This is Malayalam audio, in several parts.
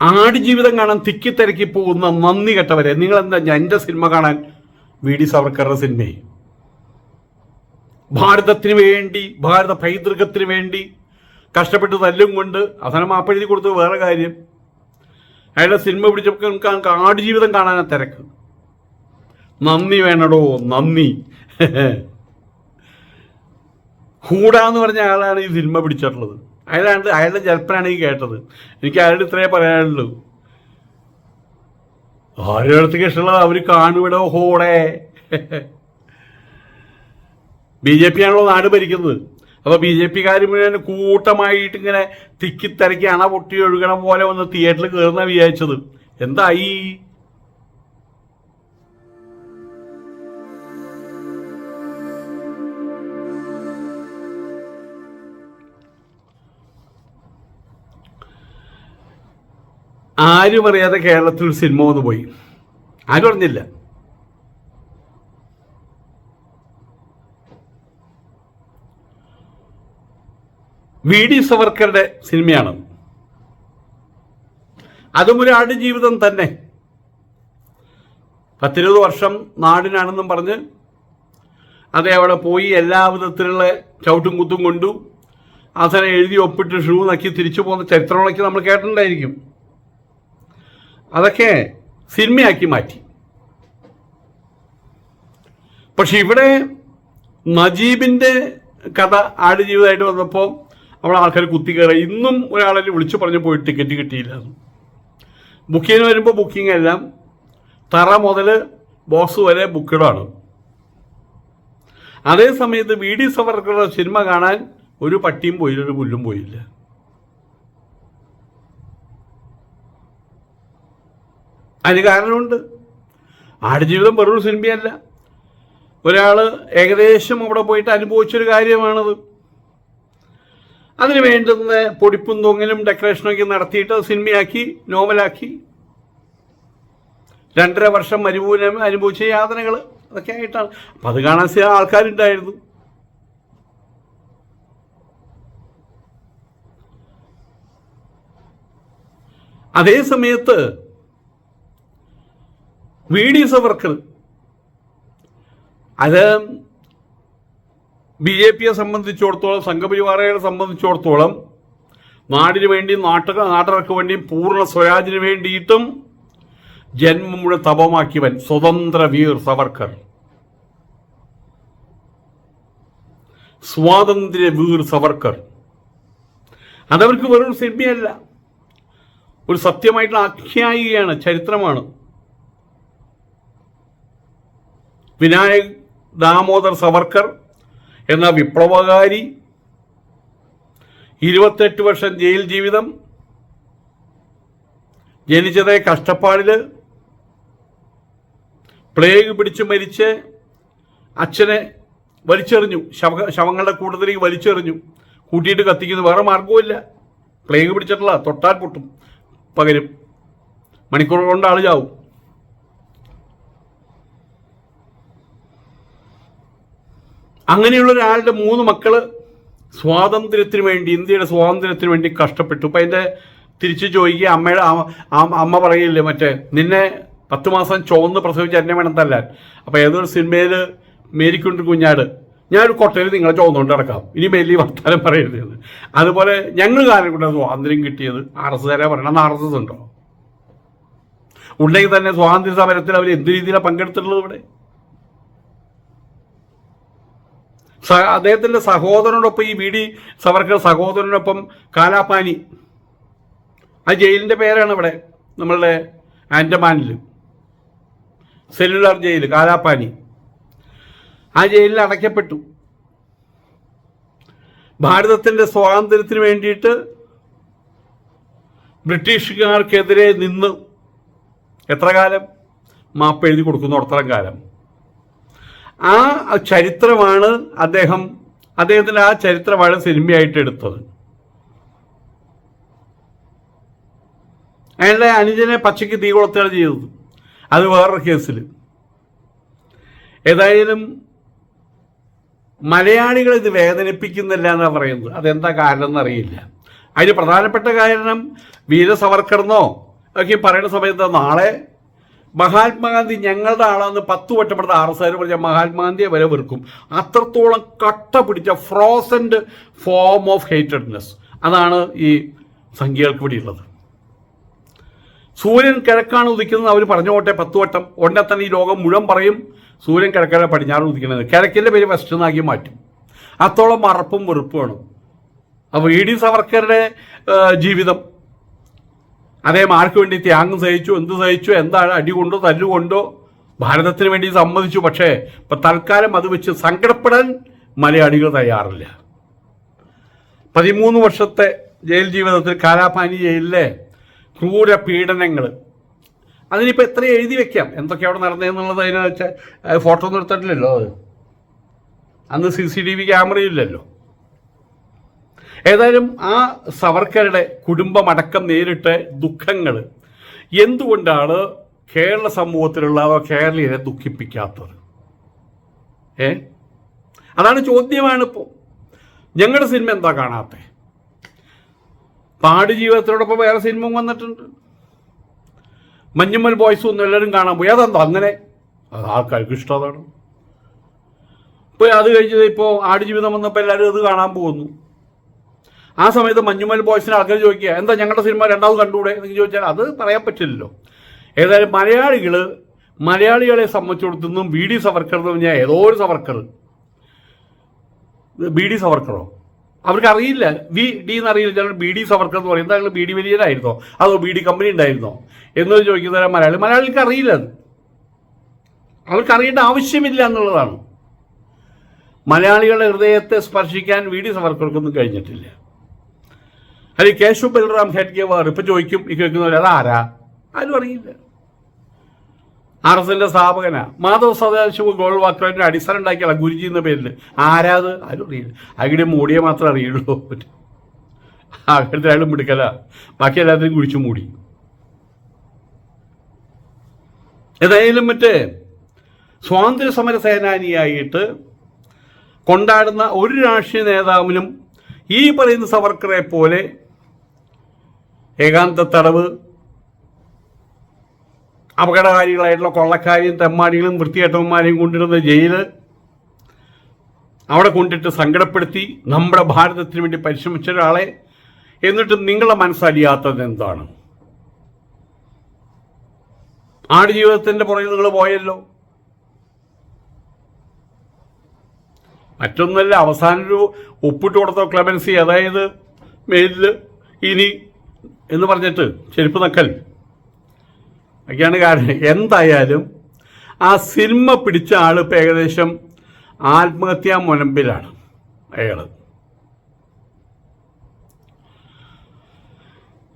ആടുജീവിതം കാണാൻ തിക്കി തിരക്കി പോകുന്ന നന്ദി കെട്ടവരെ നിങ്ങൾ എന്താ എന്റെ സിനിമ കാണാൻ വി ഡി സവർക്കറുടെ സിനിമയെ ഭാരതത്തിന് വേണ്ടി ഭാരത പൈതൃകത്തിന് വേണ്ടി കഷ്ടപ്പെട്ട് തല്ലും കൊണ്ട് അവസാനം മാപ്പെഴുതി കൊടുത്തത് വേറെ കാര്യം. അയാളുടെ സിനിമ പിടിച്ചപ്പോൾ നമുക്ക് ആടുജീവിതം കാണാനാ തിരക്ക്. നന്ദി വേണടോ നന്ദി. ഹൂഡ എന്ന് പറഞ്ഞ ആളാണ് ഈ സിനിമ പിടിച്ചിട്ടുള്ളത്. അയാളാണ് അയാളുടെ ജൽപ്പനാണ് ഈ കേട്ടത്. എനിക്ക് അയാളോട് ഇത്രയേ പറയാനുള്ളൂ. ഓരോരുത്തർക്ക് ഇഷ്ടമുള്ളത് അവർ കാണുവിടോ ഹോടെ? ബി ജെ പി ആണല്ലോ നാട് ഭരിക്കുന്നത്. അപ്പോൾ ബി ജെ പിക്കാർ മുഴുവൻ കൂട്ടമായിട്ട് ഇങ്ങനെ തിക്കിത്തിരക്കി അണ പൊട്ടി ഒഴുകണം പോലെ വന്ന് തിയേറ്ററിൽ കയറുന്ന വിചാരിച്ചത്. എന്തായി ആരും അറിയാതെ കേരളത്തിൽ സിനിമ വന്നു പോയി. ആരും അറിഞ്ഞില്ല വി ഡി സവർക്കറുടെ സിനിമയാണ്. അതും ഒരു ആടുജീവിതം തന്നെ. പത്തിരുപത് വർഷം നാടിനാണെന്നും പറഞ്ഞ് അതേ അവിടെ പോയി എല്ലാ വിധത്തിലുള്ള ചവിട്ടും കുത്തും കൊണ്ടു അവസാനം എഴുതി ഒപ്പിട്ട് ഷൂ നക്കി തിരിച്ചു പോകുന്ന ചരിത്രങ്ങളൊക്കെ നമ്മൾ കേട്ടിട്ടുണ്ടായിരിക്കും. അതൊക്കെ സിനിമയാക്കി മാറ്റി. പക്ഷെ ഇവിടെ നജീബിന്റെ കഥ ആടുജീവിതമായിട്ട് വന്നപ്പോൾ അവിടെ ആൾക്കാർ കുത്തിക്കയറി ഇന്നും ഒരാളെ വിളിച്ചു പറഞ്ഞു പോയി ടിക്കറ്റ് കിട്ടിയില്ല. ബുക്ക് ചെയ്യാൻ വരുമ്പോൾ ബുക്കിംഗ് എല്ലാം തറ മുതൽ ബോക്സ് വരെ ബുക്കിടാണ് അതേ സമയത്ത് വി ഡി സവർക്കറുടെ സിനിമ കാണാൻ ഒരു പട്ടിയും പോയില്ല ഒരു പുല്ലും പോയില്ല. അതിന് കാരണമുണ്ട്. ആടുജീവിതം വെറൊരു സിനിമയല്ല. ഒരാൾ ഏകദേശം അവിടെ പോയിട്ട് അനുഭവിച്ചൊരു കാര്യമാണത്. അതിന് വേണ്ടുന്ന പൊടിപ്പും തൊങ്ങലും ഡെക്കറേഷനൊക്കെ നടത്തിയിട്ട് സിനിമയാക്കി നോവലാക്കി. രണ്ടര വർഷം മരുഭൂലം അനുഭവിച്ച യാതനകൾ അതൊക്കെ ആയിട്ടാണ്. അപ്പം അത് കാണാൻ ആൾക്കാരുണ്ടായിരുന്നു. അതേ സമയത്ത് വി ഡി സവർക്കർ അത് ബി ജെ പിയെ സംബന്ധിച്ചിടത്തോളം സംഘപരിവാറുകളെ സംബന്ധിച്ചിടത്തോളം നാടിന് വേണ്ടിയും നാട്ട നാട്ടുകാർക്ക് വേണ്ടിയും പൂർണ സ്വരാജിന് വേണ്ടിയിട്ടും ജന്മം മുഴുവൻ തപമാക്കിയവൻ സ്വതന്ത്ര വീർ സവർക്കർ സ്വാതന്ത്ര്യ വീർ സവർക്കർ അതവർക്ക് വെറും സിനിമയല്ല ഒരു സത്യമായിട്ടുള്ള ആഖ്യായികയാണ് ചരിത്രമാണ്. വിനായക് ദാമോദർ സവർക്കർ എന്ന വിപ്ലവകാരി ഇരുപത്തെട്ട് വർഷം ജയിൽ ജീവിതം ജനിച്ചത് കഷ്ടപ്പാടിൽ പ്ലേഗ് പിടിച്ച് മരിച്ച് അച്ഛനെ വലിച്ചെറിഞ്ഞു ശവ ശവങ്ങളുടെ കൂട്ടത്തിലേക്ക് വലിച്ചെറിഞ്ഞു കൂട്ടിയിട്ട് കത്തിക്കുന്നു വേറെ മാർഗവുമില്ല പ്ലേഗ് പിടിച്ചിട്ടുള്ള തൊട്ടാൽ പൊട്ടും പകരും. മണിക്കൂർ കൊണ്ട് ആൾ അങ്ങനെയുള്ള ഒരാളുടെ മൂന്ന് മക്കൾ സ്വാതന്ത്ര്യത്തിന് വേണ്ടി ഇന്ത്യയുടെ സ്വാതന്ത്ര്യത്തിന് വേണ്ടി കഷ്ടപ്പെട്ടു. ഇപ്പം അതിന്റെ തിരിച്ചു ചോദിക്കുക അമ്മയുടെ അമ്മ- പറയില്ലേ മറ്റേ നിന്നെ പത്ത് മാസം ചുവന്ന് പ്രസവിച്ച് എന്നെ വേണം തല്ലാൻ. അപ്പോൾ ഏതൊരു സിനിമയിൽ മേരിക്കുണ്ട് കുഞ്ഞാട് ഞാനൊരു കൊട്ടയിൽ നിങ്ങളെ ചുവന്നുകൊണ്ട് നടക്കാം. ഇനി വലിയ വർത്താനം പറയരുത് അതുപോലെ ഞങ്ങൾ കാലം കൊണ്ട് സ്വാതന്ത്ര്യം കിട്ടിയത് ആർ എസ് കാരെ പറയണം ആർ എസ് എസ് ഉണ്ടോ? ഉണ്ടെങ്കിൽ തന്നെ സ്വാതന്ത്ര്യ സമരത്തിൽ അവർ എന്ത് രീതിയിലാണ് പങ്കെടുത്തിട്ടുള്ളത് ഇവിടെ? അദ്ദേഹത്തിന്റെ സഹോദരനോടൊപ്പം ഈ വി ഡി സവർക്കർ സഹോദരനൊപ്പം കാലാപ്പാനി. ആ ജയിലിന്റെ പേരാണ് ഇവിടെ നമ്മളുടെ ആൻഡമാനിൽ സെല്ലുലാർ ജയിൽ കാലാപ്പാനി. ആ ജയിലിൽ അടയ്ക്കപ്പെട്ടു. ഭാരതത്തിന്റെ സ്വാതന്ത്ര്യത്തിന് വേണ്ടിയിട്ട് ബ്രിട്ടീഷുകാർക്കെതിരെ നിന്ന് എത്ര കാലം? മാപ്പ് എഴുതി കൊടുക്കുന്നു അത്രം കാലം. ആ ചരിത്രമാണ് അദ്ദേഹം അദ്ദേഹത്തിന്റെ ആ ചരിത്രമാണ് സിനിമയായിട്ട് എടുത്തത്. അയാളുടെ അനുജനെ പച്ചയ്ക്ക് തീ കൊളുത്തുകയാണ് ചെയ്തത്. അത് വേറൊരു കേസിൽ ഏതായാലും മലയാളികൾ ഇത് വേദനിപ്പിക്കുന്നില്ല എന്നാണ് പറയുന്നത്. അതെന്താ കാരണം എന്നറിയില്ല. അതിന് പ്രധാനപ്പെട്ട കാരണം വീര സവർക്കർന്നോ ഒക്കെ പറയുന്ന സമയത്ത് നാളെ മഹാത്മാഗാന്ധി ഞങ്ങളുടെ ആളാന്ന് പത്ത് വട്ടം പറഞ്ഞ ആർ എസ് ആർ പറഞ്ഞ മഹാത്മാഗാന്ധിയെ വരെ വെറുക്കും. അത്രത്തോളം കട്ട പിടിച്ച ഫ്രോസൻഡ് ഫോം ഓഫ് ഹേറ്റഡ്നെസ് അതാണ് ഈ സംഖ്യകൾക്ക് ഇവിടെ ഉള്ളത് സൂര്യൻ കിഴക്കാണ് ഉദിക്കുന്നത് അവർ പറഞ്ഞോട്ടെ പത്ത് വട്ടം. ഉടനെ തന്നെ ഈ ലോകം മുഴുവൻ പറയും സൂര്യൻ കിഴക്കാണ് പടിഞ്ഞാറ് ഉദിക്കുന്നത്. കിഴക്കിന്റെ പേര് വെസ്റ്റ് എന്നാക്കി മാറ്റും. അത്തോളം മറപ്പും വെറുപ്പുമാണ്. അപ്പോൾ ഇ ഡി സവർക്കറുടെ ജീവിതം അദ്ദേഹം ആർക്ക് വേണ്ടി ത്യാഗം സഹിച്ചു. എന്ത് സഹിച്ചു? എന്താണ് അടി കൊണ്ടോ തല്ലുകൊണ്ടോ ഭാരതത്തിന് വേണ്ടി സമ്മതിച്ചു. പക്ഷേ ഇപ്പം തൽക്കാലം അത് വെച്ച് സങ്കടപ്പെടാൻ മലയാളികൾ തയ്യാറില്ല. പതിമൂന്ന് വർഷത്തെ ജയിൽ ജീവിതത്തിൽ കാലാപാനി ജയിലിലെ ക്രൂര പീഡനങ്ങൾ. അതിനിപ്പോൾ എത്ര എഴുതി വെക്കാം. എന്തൊക്കെ അവിടെ നടന്നതെന്നുള്ളത് അതിനെ വെച്ചാൽ ഫോട്ടോ ഒന്നും എടുത്തിട്ടില്ലല്ലോ അത്. അന്ന് സി സി ടി വി ക്യാമറയില്ലല്ലോ ഏതായാലും ആ സവർക്കറുടെ കുടുംബമടക്കം നേരിട്ട ദുഃഖങ്ങൾ എന്തുകൊണ്ടാണ് കേരള സമൂഹത്തിലുള്ള കേരളീയരെ ദുഃഖിപ്പിക്കാത്തത്? ഏ? അതാണ് ചോദ്യമാണ് ഇപ്പോൾ ഞങ്ങളുടെ സിനിമ എന്താ കാണാത്തെ? പാട് ജീവിതത്തിനോടൊപ്പം വേറെ സിനിമ വന്നിട്ടുണ്ട്. മഞ്ഞുമ്മൽ ബോയ്സ് ഒന്നും എല്ലാവരും കാണാൻ പോയി. അതെന്താ അങ്ങനെ? അത് ആൾക്കാർക്ക് ഇഷ്ടം അതാണ്. ഇപ്പോൾ അത് കഴിഞ്ഞത് ഇപ്പോൾ ആടുജീവിതം വന്നപ്പോൾ എല്ലാവരും അത് കാണാൻ പോകുന്നു. ആ സമയത്ത് മഞ്ഞുമൽ ബോയ്സിന് ആൾക്കാർ ചോദിക്കുക എന്താ ഞങ്ങളുടെ സിനിമ രണ്ടാമത് കണ്ടുകൂടെ? എന്ന് ചോദിച്ചാൽ അത് പറയാൻ പറ്റില്ലല്ലോ. ഏതായാലും മലയാളികൾ മലയാളികളെ സംബന്ധിച്ചിടത്തുനിന്നും ബി ഡി സവർക്കർ എന്ന് പറഞ്ഞാൽ ഏതോ ഒരു സവർക്കർ. B D സവർക്കറോ? അവർക്ക് അറിയില്ല വി ഡി എന്ന് അറിയില്ല ചിലർ ബി ഡി സവർക്കർ എന്ന് പറയുന്നത് അങ്ങനെ ബി ഡി വലിയനായിരുന്നോ അതോ ബി ഡി കമ്പനി ഉണ്ടായിരുന്നോ? എന്ന് ചോദിക്കുന്ന മലയാളി മലയാളികൾക്ക് അറിയില്ല അത്. അവർക്ക് അറിയേണ്ട ആവശ്യമില്ല എന്നുള്ളതാണ്. മലയാളികളുടെ ഹൃദയത്തെ സ്പർശിക്കാൻ വി ഡി സവർക്കർക്കൊന്നും കഴിഞ്ഞിട്ടില്ല. അല്ലെ കേശവ് ബൽറാം ഹെഡ്ഗേവാർ ഇപ്പൊ ചോദിക്കും. ഈ കേൾക്കുന്നവർ അതാരാ? ആരും അറിയില്ല. ആർ എസ് എന്റെ സ്ഥാപകനാ. മാധവ് സദാശിവ ഗോൾവാക്കറിന്റെ അടിസ്ഥാനം ഉണ്ടാക്കിയാളാ ഗുരുജി എന്ന പേരിൽ ആരാത് ആരും അറിയില്ല. അകിടെ മൂടിയെ മാത്രമേ അറിയുള്ളൂ. അകിടത്തെ അയാളും മിടുക്കല ബാക്കി എല്ലാത്തിനും കുഴിച്ചു മൂടി. ഏതായാലും മറ്റേ സ്വാതന്ത്ര്യ സമര സേനാനിയായിട്ട് കൊണ്ടാടുന്ന ഒരു രാഷ്ട്രീയ നേതാവിനും ഈ പറയുന്ന സവർക്കറെ പോലെ ഏകാന്ത തടവ് അപകടകാരികളായിട്ടുള്ള കൊള്ളക്കാരിയും തെമ്മാടികളും വൃത്തികെട്ടവന്മാരെയും കൊണ്ടിരുന്ന ജയിൽ അവിടെ കൊണ്ടിട്ട് സങ്കടപ്പെടുത്തി നമ്മുടെ ഭാരതത്തിന് വേണ്ടി പരിശ്രമിച്ച ഒരാളെ എന്നിട്ട് നിങ്ങളെ മനസ്സറിയാത്തത് എന്താണ്? ആടുജീവിതത്തിന്റെ പുറകിൽ നിങ്ങൾ പോയല്ലോ. മറ്റൊന്നല്ല അവസാനം ഒരു ഒപ്പിട്ട് കൊടുത്തോ ക്ലെമൻസി അതായത് മേലിൽ ഇനി എന്ന് പറഞ്ഞിട്ട് ചെരുപ്പ് നക്കൽ. ഒക്കെയാണ് കാരണം എന്തായാലും ആ സിനിമ പിടിച്ച ആൾ ഇപ്പം ഏകദേശം ആത്മഹത്യാ മുനമ്പിലാണ് അയാൾ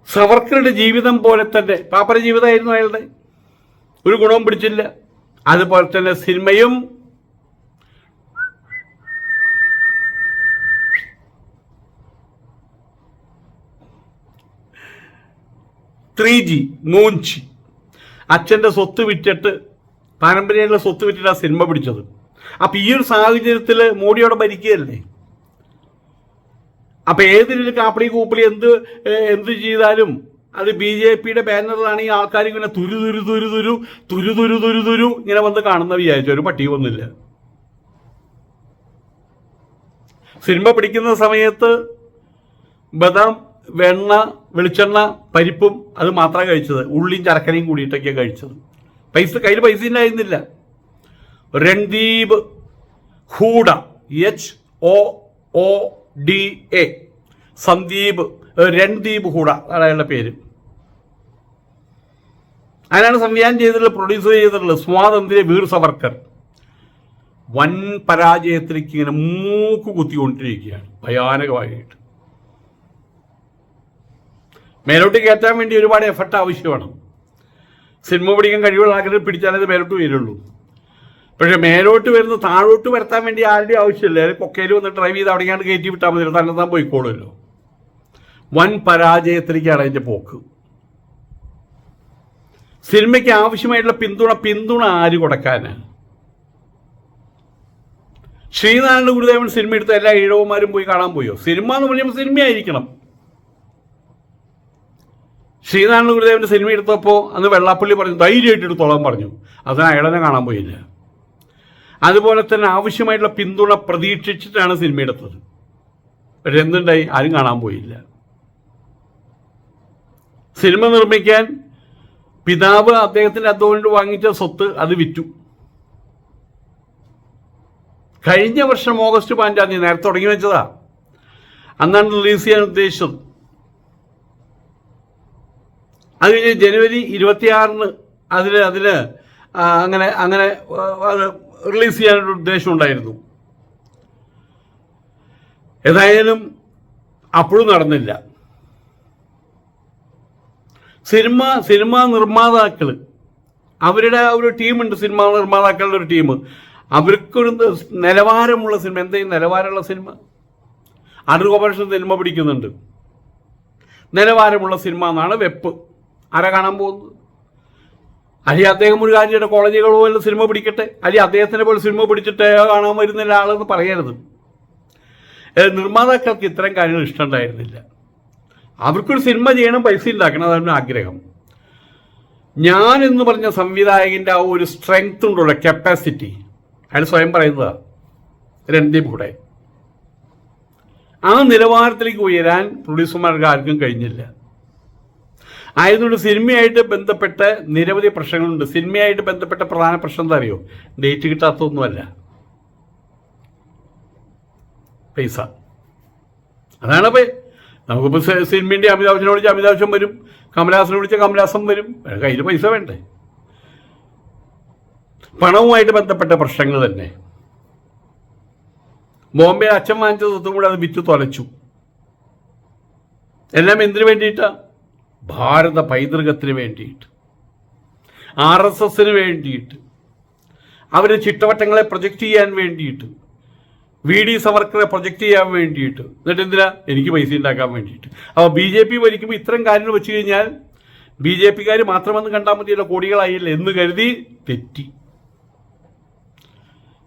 സവർക്കറുടെ ജീവിതം പോലെ തന്നെ പാപ്പര ജീവിതമായിരുന്നു അയാളുടെ. ഒരു ഗുണവും പിടിച്ചില്ല. അതുപോലെ തന്നെ സിനിമയും ത്രീ ജി മൂഞ്ചി അച്ഛന്റെ സ്വത്ത് വിറ്റിട്ട് പാരമ്പര്യമായിട്ടുള്ള സ്വത്ത് വിറ്റിട്ട് ആ സിനിമ പിടിച്ചത്. അപ്പം ഈ ഒരു സാഹചര്യത്തിൽ മോഡിയോടെ ഭരിക്കുകയല്ലേ? അപ്പം ഏതൊരു കാപ്പിളി കൂപ്പിളി എന്ത് എന്ത് ചെയ്താലും അത് ബി ജെ പിയുടെ ബാനറിലാണ് ഈ ആൾക്കാർ ഇങ്ങനെ തുരു തുരു തുരു തുരു തുരു തുരു തുരു തുരു ഇങ്ങനെ വന്ന് കാണുന്ന വിചാരിച്ചു. ഒരു പട്ടി ഒന്നുമില്ല സിനിമ പിടിക്കുന്ന സമയത്ത് ബദാം വെണ്ണ വെളിച്ചെണ്ണ പരിപ്പും അത് മാത്രമാണ് കഴിച്ചത്. ഉള്ളിയും ചരക്കനയും കൂടിയിട്ടൊക്കെയാണ് കഴിച്ചത്. പൈസ കയ്യിൽ പൈസ ഉണ്ടായിരുന്നില്ല Randeep Hooda H O O D A Sandeep Randeep Hooda അയാളുടെ പേര്. അതിനാണ് സംവിധാനം ചെയ്തിട്ടുള്ളത് പ്രൊഡ്യൂസ് ചെയ്തിട്ടുള്ളത്. സ്വാതന്ത്ര്യ വീർ സവർക്കർ. വൻ പരാജയത്തിലേക്ക് ഇങ്ങനെ മൂക്ക് കുത്തിക്കൊണ്ടിരിക്കുകയാണ്. ഭയാനകമായിട്ട്. മേലോട്ട് കയറ്റാൻ വേണ്ടി ഒരുപാട് എഫർട്ട് ആവശ്യമാണ്. സിനിമ പിടിക്കാൻ കഴിവുള്ള ആഗ്രഹം പിടിച്ചാലേ മേലോട്ട് വരുള്ളൂ. പക്ഷേ മേലോട്ട് വരുന്ന താഴോട്ട് വരുത്താൻ വേണ്ടി ആരുടെയും ആവശ്യമില്ല. കൊക്കയിൽ വന്ന് ഡ്രൈവ് ചെയ്ത് അവിടെയാണ് കയറ്റി വിട്ടാൽ മതി. തന്നെ താൻ പോയിക്കോളുമല്ലോ. വൻ പരാജയത്തിലേക്കാണ് അതിന്റെ പോക്ക്. സിനിമയ്ക്ക് ആവശ്യമായിട്ടുള്ള പിന്തുണ പിന്തുണ ആര് കൊടുക്കാനാണ് ശ്രീനാരായണ ഗുരുദേവൻ സിനിമ എടുത്ത എല്ലാ ഈഴവന്മാരും പോയി കാണാൻ പോയോ? സിനിമ എന്ന് പറയുമ്പോൾ സിനിമയായിരിക്കണം. ശ്രീനാരായണ ഗുരുദേവന്റെ സിനിമ എടുത്തപ്പോൾ അന്ന് വെള്ളാപ്പള്ളി പറഞ്ഞു ധൈര്യമായിട്ട് എടുത്തോളാൻ പറഞ്ഞു. അതിന് അയാളെ കാണാൻ പോയില്ല. അതുപോലെ തന്നെ ആവശ്യമായിട്ടുള്ള പിന്തുണ പ്രതീക്ഷിച്ചിട്ടാണ് സിനിമ എടുത്തത്. പക്ഷെ എന്തുണ്ടായി? ആരും കാണാൻ പോയില്ല. സിനിമ നിർമ്മിക്കാൻ പിതാവ് അദ്ദേഹത്തിന്റെ അധ്വാനം വാങ്ങിച്ച സ്വത്ത് അത് വിറ്റു. കഴിഞ്ഞ വർഷം ഓഗസ്റ്റ് പതിനഞ്ചാം തീയതി നേരത്തെ തുടങ്ങി വെച്ചതാ. അന്നാണ് റിലീസ് ചെയ്യാൻ ഉദ്ദേശിച്ചത്. അത് കഴിഞ്ഞ് ജനുവരി ഇരുപത്തിയാറിന് അതിന് ആ, അങ്ങനെ അങ്ങനെ റിലീസ് ചെയ്യാനൊരു ഉദ്ദേശം ഉണ്ടായിരുന്നു. ഏതായാലും അപ്പോഴും നടന്നില്ല. സിനിമ സിനിമാ നിർമ്മാതാക്കൾ അവരുടെ ഒരു ടീമുണ്ട് സിനിമാ നിർമ്മാതാക്കളുടെ ഒരു ടീം. അവർക്കൊരു നിലവാരമുള്ള സിനിമ എന്തെങ്കിലും നിലവാരമുള്ള സിനിമ? അണ്ടർ കോപ്പറേഷൻ സിനിമ പിടിക്കുന്നുണ്ട്. നിലവാരമുള്ള സിനിമ എന്നാണ് വെപ്പ്. ആരാ കാണാൻ പോകുന്നത്? അല്ലെ അദ്ദേഹം ഒരു കാര്യം കോളേജുകൾ പോലെ സിനിമ പിടിക്കട്ടെ. അല്ലെ അദ്ദേഹത്തിനെ പോലെ സിനിമ പിടിച്ചിട്ട് കാണാൻ വരുന്ന ഒരാളെന്ന് പറയരുത്. നിർമ്മാതാക്കൾക്ക് ഇത്തരം കാര്യങ്ങൾ ഇഷ്ടമുണ്ടായിരുന്നില്ല. അവർക്കൊരു സിനിമ ചെയ്യണം പൈസ ഉണ്ടാക്കണം അതാണ് ആഗ്രഹം. ഞാൻ എന്ന് പറഞ്ഞ സംവിധായകന്റെ ആ ഒരു സ്ട്രെങ്ത് ഉണ്ടല്ലോ കപ്പാസിറ്റി അയാൾ സ്വയം പറയുന്നതാ. രണ്ടേ കൂടെ. ആ നിലവാരത്തിലേക്ക് ഉയരാൻ പ്രൊഡ്യൂസർമാർക്ക് ആർക്കും കഴിഞ്ഞില്ല. ആയതുകൊണ്ട് സിനിമയായിട്ട് ബന്ധപ്പെട്ട് നിരവധി പ്രശ്നങ്ങളുണ്ട്. സിനിമയായിട്ട് ബന്ധപ്പെട്ട പ്രധാന പ്രശ്നം എന്താ അറിയോ? ഡേറ്റ് കിട്ടാത്തതൊന്നുമല്ല. പൈസ. അതാണ് അപ്പോൾ നമുക്കിപ്പോൾ സിനിമേന്റെ അമിതാഭ് ബച്ചനെ വിളിച്ച അമിതാഭ് ബച്ചൻ വരും. കമലഹാസനെ വിളിച്ച കമലഹാസൻ വരും. കയ്യിൽ പൈസ വേണ്ടേ? പണവുമായിട്ട് ബന്ധപ്പെട്ട പ്രശ്നങ്ങൾ തന്നെ. ബോംബെ അച്ഛൻ വാങ്ങിച്ച സ്വത്തും കൂടെ അത് വിറ്റ് തൊലച്ചു. എല്ലാം എന്തിനു വേണ്ടിയിട്ടാ? ഭാരത പൈതൃകത്തിന് വേണ്ടിയിട്ട് ആർ എസ് എസിന് വേണ്ടിയിട്ട് അവരെ ചിട്ടവട്ടങ്ങളെ പ്രൊജക്റ്റ് ചെയ്യാൻ വേണ്ടിയിട്ട് വി ഡി സവർക്കറെ പ്രൊജക്റ്റ് ചെയ്യാൻ വേണ്ടിയിട്ട് എന്നിട്ട് എന്തിനാ എനിക്ക് പൈസ ഉണ്ടാക്കാൻ വേണ്ടിയിട്ട്. അപ്പോൾ ബി ജെ പി ഭരിക്കുമ്പോൾ ഇത്തരം കാര്യങ്ങൾ വെച്ച് കഴിഞ്ഞാൽ ബി ജെ പിക്കാർ മാത്രമെന്ന് കണ്ടാൽ മതിയല്ലോ കോടികളായില്ല എന്ന് കരുതി തെറ്റി.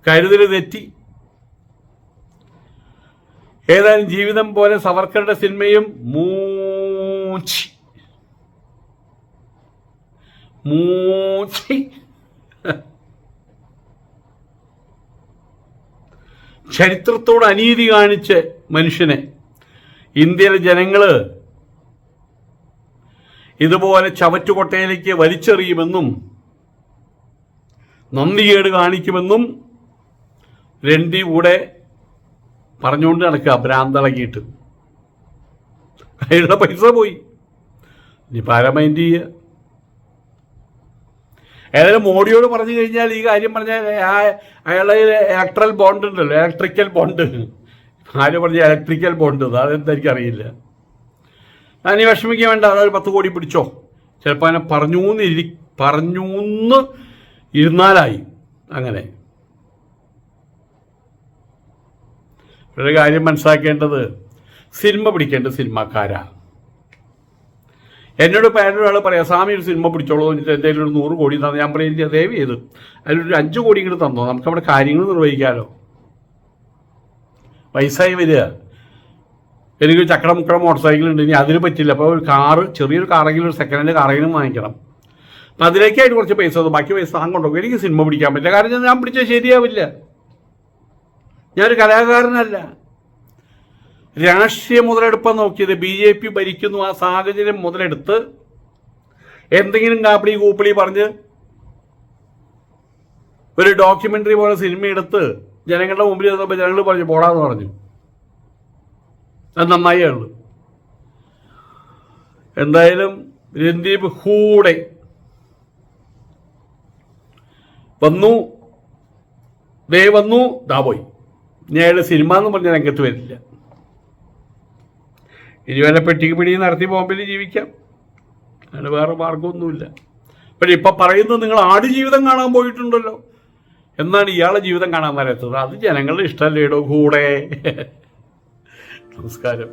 കരുതൽ തെറ്റി. ഏതായാലും ജീവിതം പോലെ സവർക്കറുടെ സിനിമയും മൂച്ചി. മൂച്ചി. ചരിത്രത്തോട് അനീതി കാണിച്ച് മനുഷ്യനെ ഇന്ത്യയിലെ ജനങ്ങൾ ഇതുപോലെ ചവറ്റുകൊട്ടയിലേക്ക് വലിച്ചെറിയുമെന്നും നന്ദികേട് കാണിക്കുമെന്നും രണ്ടി കൂടെ പറഞ്ഞുകൊണ്ട് നടക്കുക ഭ്രാന്തളകിയിട്ട് അയാളുടെ പൈസ പോയി. ഇനി പാരമൈൻഡ് ചെയ്യുക ഏതായാലും മോഡിയോട് പറഞ്ഞു കഴിഞ്ഞാൽ ഈ കാര്യം പറഞ്ഞാൽ അയാളെ ഇലക്ട്രൽ ബോണ്ട് ഉണ്ടല്ലോ ഇലക്ട്രിക്കൽ ബോണ്ട് ആര് പറഞ്ഞ ഇലക്ട്രിക്കൽ ബോണ്ട് അതെന്താ എനിക്കറിയില്ല ഞാൻ ഈ വിഷമിക്കാൻ വേണ്ട അതൊരു പത്ത് കോടി പിടിച്ചോ. ചിലപ്പോൾ അങ്ങനെ പറഞ്ഞു ഇരി പറഞ്ഞൂന്ന് ഇരുന്നാലായി. അങ്ങനെ. ഒരു കാര്യം മനസ്സിലാക്കേണ്ടത് സിനിമ പിടിക്കേണ്ടത് സിനിമക്കാരാ. എന്നോട് ഇപ്പോൾ ഒരാൾ പറയാം സ്വാമി ഒരു സിനിമ പിടിച്ചോളൂ എന്നിട്ട് എന്തെങ്കിലും ഒരു നൂറ് കോടി തന്നെ ഞാൻ പറയും "ഇല്ല, ദയവ് ചെയ്ത് അതിലൊരു അഞ്ച് കോടി ഇങ്ങോട്ട് തന്നോ? നമുക്ക് അവിടെ കാര്യങ്ങൾ നിർവഹിക്കാമല്ലോ പൈസയായി വരിക. എനിക്ക് ചക്കട മുക്കട മോട്ടോർ സൈക്കിൾ ഉണ്ട് ഇനി അതിന് പറ്റില്ല. അപ്പോൾ ഒരു കാറ് ചെറിയൊരു കാറെങ്കിലും ഒരു സെക്കൻഡ് ഹാൻഡ് കാറെങ്കിലും വാങ്ങിക്കണം. അപ്പം അതിലേക്കായിട്ട് കുറച്ച് പൈസ തന്നു. ബാക്കി പൈസ താൻ കൊണ്ടുപോകും. എനിക്ക് സിനിമ പിടിക്കാൻ പറ്റില്ല. കാരണം ഞാൻ പിടിച്ചാൽ ശരിയാവില്ല. ഞാനൊരു കലാകാരനല്ല. രാഷ്ട്രീയ മുതലെടുപ്പാണ് നോക്കിയത് ബി ജെ പി ഭരിക്കുന്നു ആ സാഹചര്യം മുതലെടുത്ത് എന്തെങ്കിലും കാപ്പിളി കൂപ്പിളി പറഞ്ഞ് ഒരു ഡോക്യുമെന്ററി പോലെ സിനിമ എടുത്ത് ജനങ്ങളുടെ മുമ്പിൽ ചെന്നപ്പോൾ ജനങ്ങൾ പറഞ്ഞു പോടാന്ന് പറഞ്ഞു. അത് നന്നായേ ഉള്ളൂ എന്തായാലും രന്ദീപ് ഹൂടെ വന്നു. ദേ വന്നു. ദാ പോയി. ഞാൻ സിനിമ എന്ന് പറഞ്ഞ രംഗത്ത് വരില്ല. ഇനി വല്ല പെട്ടിക്ക് പിടി നടത്തി ബോംബെയിൽ ജീവിക്കാം. അങ്ങനെ വേറെ മാർഗമൊന്നുമില്ല പക്ഷെ ഇപ്പം പറയുന്നത് നിങ്ങൾ ആട് ജീവിതം കാണാൻ പോയിട്ടുണ്ടല്ലോ. എന്നാണ് ഇയാളെ ജീവിതം കാണാൻ വരാത്തത്. അത് ജനങ്ങളുടെ ഇഷ്ടമല്ലേടോ കൂടെ? നമസ്കാരം.